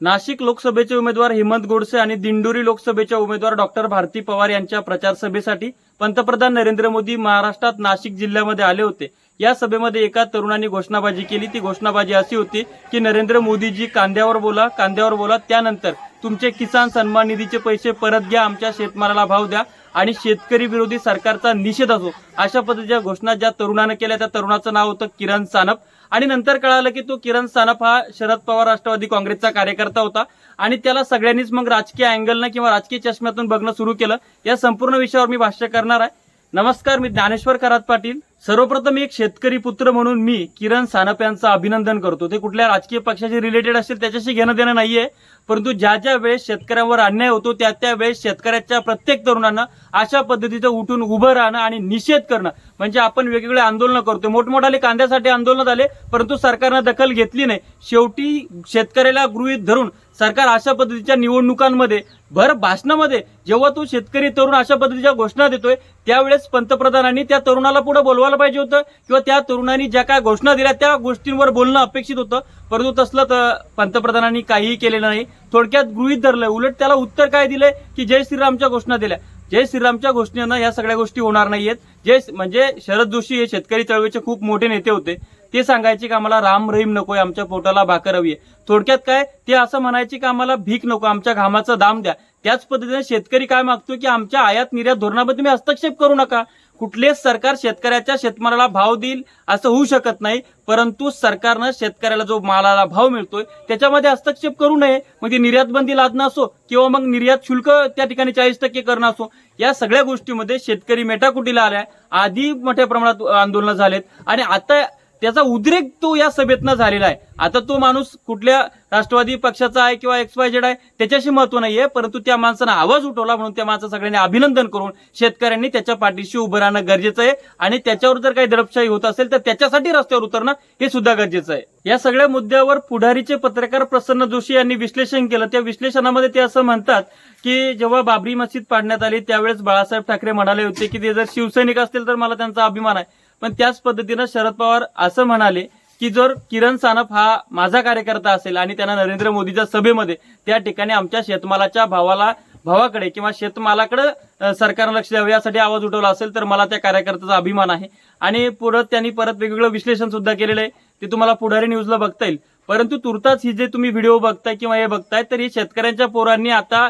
नाशिक लोकसभेचे उमेदवार हेमंत गोडसे आणि दिंडोरी लोकसभेच्या उमेदवार डॉक्टर भारती पवार यांच्या प्रचार सभेसाठी पंतप्रधान नरेंद्र मोदी महाराष्ट्रात नाशिक जिल्ह्यामध्ये आले होते. या सभेमध्ये एका तरुणाने घोषणाबाजी केली. ती घोषणाबाजी अशी होती की नरेंद्र मोदीजी कांद्यावर बोला कांद्यावर बोला त्यानंतर तुमचे किसान सन्मान निधीचे पैसे परत घ्या आमच्या शेतमालाला भाव द्या आणि शेतकरी विरोधी सरकारचा निषेध असो अशा पद्धतीच्या घोषणा ज्या तरुणानं केल्या त्या तरुणाचं नाव होतं किरण सानप. आणि नंतर कळालं की तो किरण सानप हा शरद पवार राष्ट्रवादी काँग्रेसचा कार्यकर्ता होता. आणि त्याला सगळ्यांनीच मग राजकीय अँगलनं किंवा राजकीय चष्म्यातून बघणं सुरू केलं. या संपूर्ण विषयावर मी भाष्य करणार आहे. नमस्कार मी ज्ञानेश्वर करात पाटील. सर्वप्रथम एक शेतकरी पुत्र म्हणून मी किरण सानप यांचं अभिनंदन करतो. ते कुठल्या राजकीय पक्षाचे रिलेटेड असेल त्याच्याशी घेणं देणं नाहीये. परंतु ज्या ज्या वेळेस शेतकऱ्यांवर अन्याय होतो त्या त्या वेळेस शेतकऱ्याच्या प्रत्येक तरुणांना अशा पद्धतीचं उठून उभं राहणं आणि निषेध करणं म्हणजे आपण वेगवेगळे आंदोलनं करतो मोठमोठाले कांद्यासाठी आंदोलन झाले परंतु सरकारनं दखल घेतली नाही. शेवटी शेतकऱ्याला गृहीत धरून सरकार अशा पद्धतीच्या निवडणुकांमध्ये भर भाषणामध्ये जेव्हा तो शेतकरी तरुण अशा पद्धतीच्या घोषणा देतोय त्यावेळेस पंतप्रधानांनी त्या तरुणाला पुढे बोलवायला पाहिजे होतं किंवा त्या तरुणांनी ज्या काय घोषणा दिल्या त्या गोष्टींवर बोलणं अपेक्षित होतं. परंतु तसलं तर पंतप्रधानांनी काहीही केलेलं नाही. थोडक्यात गृहीत धरलंय उलट त्याला उत्तर काय दिलंय की जय श्रीरामच्या घोषणा दिल्या. जय श्रीरामच्या घोषणेनं या सगळ्या गोष्टी होणार नाहीयेत. जे म्हणजे शरद जोशी हे शेतकरी चळवळीचे खूप मोठे नेते होते. ते सांगायचे की आम्हाला राम रहीम नकोय आमच्या पोटाला भाकर हवी आहे. थोडक्यात काय? ते असं म्हणायचे की आम्हाला भीक नको आमच्या घामाचा दाम द्या. त्याच पद्धतीने शेतकरी काय मागतो की आमच्या आयात निर्यात धोरणामध्ये तुम्ही हस्तक्षेप करू नका. कुठलेच सरकार शेतकऱ्याच्या शेतमालाला भाव देईल असं होऊ शकत नाही परंतु सरकारनं शेतकऱ्याला जो मालाला भाव मिळतोय त्याच्यामध्ये हस्तक्षेप करू नये. म्हणजे निर्यातबंदी निर्यात बंदी लादणं असो किंवा मग निर्यात शुल्क त्या ठिकाणी चाळीस टक्के करणं असो या सगळ्या गोष्टीमध्ये शेतकरी मेटाकुटीला आलाय. आधी मोठ्या प्रमाणात आंदोलनं झालेत. आणि आता त्याचा उद्रेक तो या सभेतनं झालेला आहे. आता तो माणूस कुठल्या राष्ट्रवादी पक्षाचा आहे किंवा एक्स जेड आहे त्याच्याशी महत्त्व नाहीये परंतु त्या माणसानं आवाज उठवला म्हणून त्या माणसं सगळ्यांनी अभिनंदन करून शेतकऱ्यांनी त्याच्या पाठीशी उभं राहणं गरजेचं आहे. आणि त्याच्यावर जर काही दडपशाही होत असेल तर त्याच्यासाठी रस्त्यावर उतरणं हे सुद्धा गरजेचं आहे. या सगळ्या मुद्द्यावर पुढारीचे पत्रकार प्रसन्न जोशी यांनी विश्लेषण केलं. त्या विश्लेषणामध्ये ते असं म्हणतात की जेव्हा बाबरी मस्जिद पाडण्यात आली त्यावेळेस बाळासाहेब ठाकरे म्हणाले होते की ते जर शिवसैनिक असतील तर मला त्यांचा अभिमान आहे. पण त्याच पद्धतीनं शरद पवार असं म्हणाले की जर किरण सानप हा माझा कार्यकर्ता असेल आणि त्यांना नरेंद्र मोदीच्या सभेमध्ये त्या ठिकाणी आमच्या शेतमालाच्या भावाला भावाकडे किंवा शेतमालाकडे सरकारनं लक्ष द्यावं यासाठी आवाज उठवला असेल तर मला त्या कार्यकर्त्याचा अभिमान आहे. आणि पुढं त्यांनी परत वेगवेगळं विश्लेषण सुद्धा केलेलं आहे. ते तुम्हाला पुढारी न्यूजला बघता येईल. परंतु तुर्ताच ही जे तुम्ही व्हिडिओ बघताय किंवा हे बघताय तर हे शेतकऱ्यांच्या पोरांनी आता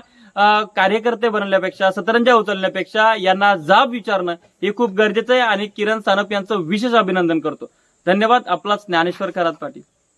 कार्यकर्ते बनल्यापेक्षा सतरंजा उचलण्यापेक्षा यांना जाब विचारणं हे खूप गरजेचं आहे आणि किरण सानप यांचं विशेष अभिनंदन करतो. धन्यवाद आपला ज्ञानेश्वर खरात पाटील.